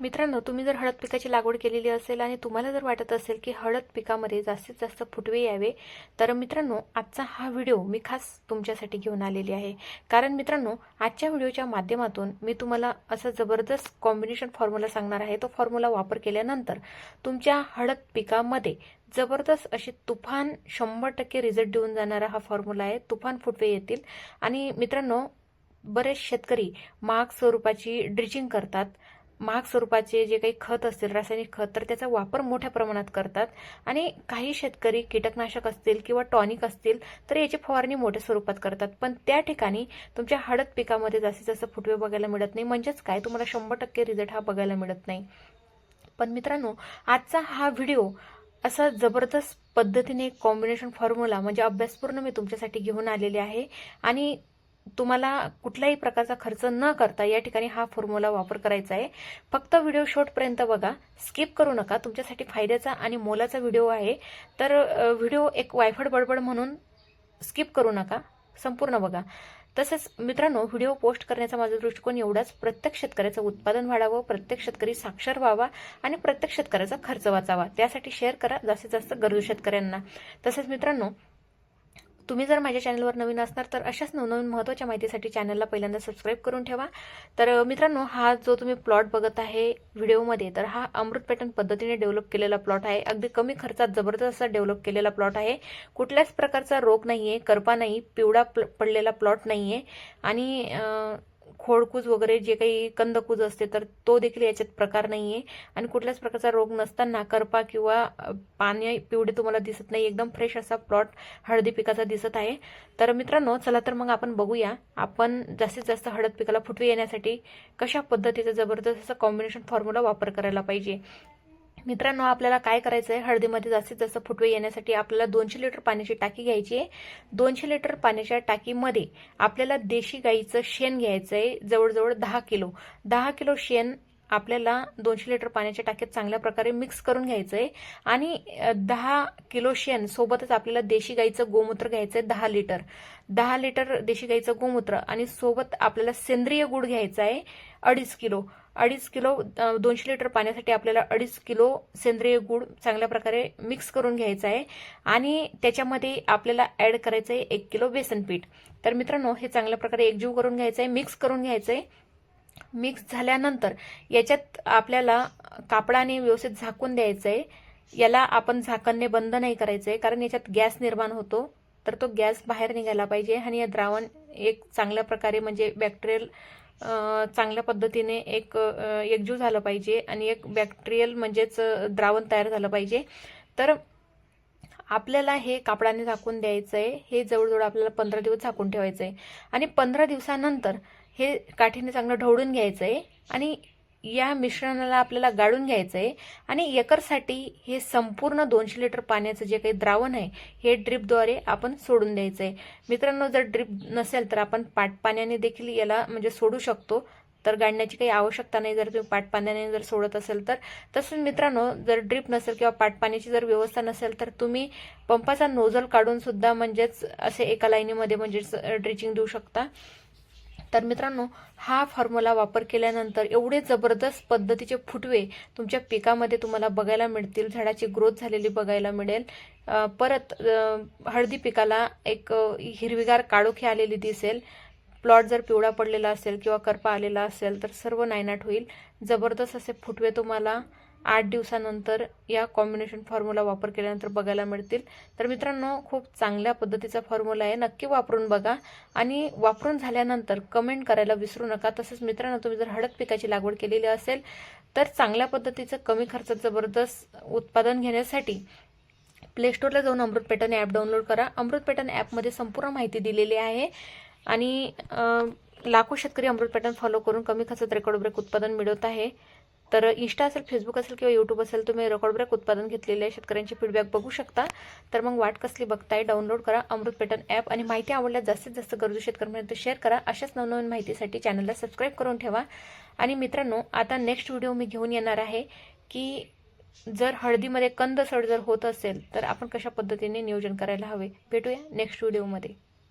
मित्रांनो तुम्ही जर हळद पिकाची लागवड केलेली असेल आणि तुम्हाला जर वाटत असेल की हळद पिकामध्ये जास्तीत जास्त फुटवे यावे तर मित्रांनो आजचा हा व्हिडिओ मी खास तुमच्यासाठी घेऊन आलेली आहे. कारण मित्रांनो आजच्या व्हिडिओच्या माध्यमातून मी तुम्हाला असं जबरदस्त कॉम्बिनेशन फॉर्म्युला सांगणार आहे. तो फॉर्म्युला वापर केल्यानंतर तुमच्या हळद पिकामध्ये जबरदस्त अशी तुफान शंभर टक्के रिझल्ट देऊन जाणारा हा फॉर्म्युला आहे. तुफान फुटवे येतील. आणि मित्रांनो बरेच शेतकरी महाग स्वरूपाची ड्रिचिंग करतात. महाग स्वरूपाचे जे काही खत असतील रासायनिक खत तर त्याचा वापर मोठ्या प्रमाणात करतात. आणि काही शेतकरी कीटकनाशक असतील किंवा टॉनिक असतील तर याची फवारणी मोठ्या स्वरूपात करतात. पण त्या ठिकाणी तुमच्या हळद पिकामध्ये जास्तीत जास्त फुटवे बघायला मिळत नाही. म्हणजेच काय? तुम्हाला शंभर टक्के रिझल्ट हा बघायला मिळत नाही. पण मित्रांनो आजचा हा व्हिडिओ असा जबरदस्त पद्धतीने कॉम्बिनेशन फॉर्म्युला म्हणजे अभ्यासपूर्ण मी तुमच्यासाठी घेऊन आलेले आहे. आणि तुम्हाला कुठल्याही प्रकारचा खर्च न करता या ठिकाणी हा फॉर्म्युला वापर करायचा आहे. फक्त व्हिडिओ शॉर्टपर्यंत बघा. स्किप करू नका. तुमच्यासाठी फायद्याचा आणि मोलाचा व्हिडिओ आहे. तर व्हिडिओ एक वायफड बडबड म्हणून स्किप करू नका. संपूर्ण बघा. तसेच मित्रांनो व्हिडिओ पोस्ट करण्याचा माझा दृष्टिकोन एवढाच. प्रत्येक शेतकऱ्याचं उत्पादन वाढावं प्रत्येक शेतकरी साक्षर व्हावा आणि प्रत्येक शेतकऱ्याचा खर्च वाचावा. त्यासाठी शेअर करा जास्तीत जास्त गरजू शेतकऱ्यांना. तसेच मित्रांनो तुम्ही जर माझ्या चॅनलवर नवीन असणार तर अशाच नवनवीन महत्त्वाच्या माहितीसाठी चॅनलला पहिल्यांदा सबस्क्राईब करून ठेवा. तर मित्रांनो हा जो तुम्ही प्लॉट बघत आहे व्हिडिओमध्ये तर हा अमृत पॅटर्न पद्धतीने डेव्हलप केलेला प्लॉट आहे. अगदी कमी खर्चात जबरदस्त असा डेव्हलप केलेला प्लॉट आहे. कुठल्याच प्रकारचा रोग नाही आहे करपा नाही पिवळा प्ल- पडलेला प्लॉट नाही आहे आणि खोडकूज वगैरे जे काही कंदकूज असते तर तो देखील याच्यात प्रकार नाही आहे आणि कुठल्याच प्रकारचा रोग नसताना करपा किंवा पाणी पिवळे तुम्हाला दिसत नाही. एकदम फ्रेश असा प्लॉट हळदी पिकाचा दिसत आहे. तर मित्रांनो चला तर मग आपण बघूया. आपण जास्तीत जास्त हळद पिकाला फुटवे येण्यासाठी कशा पद्धतीचा जबरदस्त असा कॉम्बिनेशन फॉर्म्युला वापर करायला पाहिजे? मित्रांनो आपल्याला काय करायचं आहे हळदीमध्ये जास्तीत जास्त फुटवे येण्यासाठी आपल्याला दोनशे लिटर पाण्याची टाकी घ्यायची आहे. दोनशे लिटर पाण्याच्या टाकीमध्ये आपल्याला देशी गाईचं शेण घ्यायचं आहे जवळजवळ दहा किलो. दहा किलो शेण आपल्याला दोनशे लिटर पाण्याच्या टाक्यात चांगल्या प्रकारे मिक्स करून घ्यायचं आहे आणि दहा किलो शेण सोबतच आपल्याला देशी गाईचं गोमूत्र घ्यायचं आहे दहा लिटर. दहा लिटर देशी गाईचं गोमूत्र आणि सोबत आपल्याला सेंद्रिय गुळ घ्यायचा आहे अडीच किलो. अडीच किलो दोनशे लिटर पाण्यासाठी आपल्याला अडीच किलो सेंद्रिय गूळ चांगल्या प्रकारे मिक्स करून घ्यायचा आहे आणि त्याच्यामध्ये आपल्याला ॲड करायचं आहे एक किलो बेसन पीठ. तर मित्रांनो हे चांगल्या प्रकारे एकजीव करून घ्यायचं आहे मिक्स करून घ्यायचं आहे मिक्स झाल्यानंतर याच्यात आपल्याला कापडाने व्यवस्थित झाकून द्यायचं आहे याला आपण झाकणने बंद नाही करायचं आहे कारण याच्यात गॅस निर्माण होतो. तर तो गॅस बाहेर निघायला पाहिजे आणि हे द्रावण एक चांगल्या प्रकारे म्हणजे बॅक्टेरियल चांगल्या पद्धतीने एक एकजू एकजीव झालं पाहिजे आणि एक बॅक्टेरियल म्हणजेच द्रावण तयार झालं पाहिजे. तर आपल्याला हे कापडाने झाकून द्यायचं आहे हे जवळजवळ आपल्याला पंधरा दिवस झाकून ठेवायचं आहे आणि पंधरा दिवसानंतर हे काठीने चांगलं ढवळून घ्यायचं आहे आणि या मिश्रणाला आपल्याला गाळून घ्यायचं आहे आणि एकरसाठी हे संपूर्ण दोनशे लिटर पाण्याचं जे काही द्रावण आहे हे ड्रिपद्वारे आपण सोडून द्यायचं आहे मित्रांनो जर ड्रिप नसेल तर आपण पाटपाण्याने देखील याला म्हणजे सोडू शकतो. तर गाडण्याची काही आवश्यकता नाही. जर तुम्ही पाटपाण्याने जर सोडत असेल तर. तसंच मित्रांनो जर ड्रिप नसेल किंवा पाटपाण्याची जर व्यवस्था नसेल तर तुम्ही पंपाचा नोझल काढून सुद्धा म्हणजेच असे एका लाईनीमध्ये म्हणजेच ड्रिचिंग देऊ शकता. तर मित्रांनो हा फॉर्म्युला वापर केल्यानंतर एवढे जबरदस्त पद्धतीचे फुटवे तुमच्या पिकामध्ये तुम्हाला बघायला मिळतील झाडाची ग्रोथ झालेली बघायला मिळेल. परत हळदी पिकाला एक हिरवीगार काळोखी आलेली दिसेल. प्लॉट जर पिवळा पडलेला असेल किंवा करपा आलेला असेल तर सर्व नायनाट होईल. जबरदस्त असे फुटवे तुम्हाला आठ दिवसानंतर या कॉम्बिनेशन फॉर्म्युला वापर केल्यानंतर बघायला मिळतील. तर मित्रांनो खूप चांगल्या पद्धतीचा फॉर्म्युला आहे. नक्की वापरून बघा. आणि वापरून झाल्यानंतर कमेंट करायला विसरू नका. तसंच मित्रांनो तुम्ही जर हळद पिकाची लागवड केलेली असेल तर चांगल्या पद्धतीचं कमी खर्चात जबरदस्त उत्पादन घेण्यासाठी प्लेस्टोरला जाऊन अमृत पॅटर्न ॲप डाउनलोड करा. अमृत पॅटर्न ॲपमध्ये संपूर्ण माहिती दिलेली आहे. आणि लाखो शेतकरी अमृत पॅटर्न फॉलो करून कमी खर्चात रेकॉर्ड ब्रेक उत्पादन मिळवत आहे. तर इन्स्टा असेल फेसबुक असेल किंवा यूट्यूब असेल तुम्ही रेकॉर्ड ब्रेक उत्पादन घेतलेले शेतकऱ्यांची फीडबॅक बघू शकता. तर मग वाट कसली बघताय डाउनलोड करा अमृत पेटन ॲप आणि माहिती आवडल्यास जास्तीत जास्त गरजू शेतकऱ्यांपर्यंत शेअर करा. अशाच नवनवीन माहितीसाठी चॅनलला सबस्क्राईब करून ठेवा. आणि मित्रांनो आता नेक्स्ट व्हिडिओ मी घेऊन येणार आहे की जर हळदीमध्ये कंद सड जर होत असेल तर आपण कशा पद्धतीने नियोजन करायला हवे? भेटूया नेक्स्ट व्हिडिओमध्ये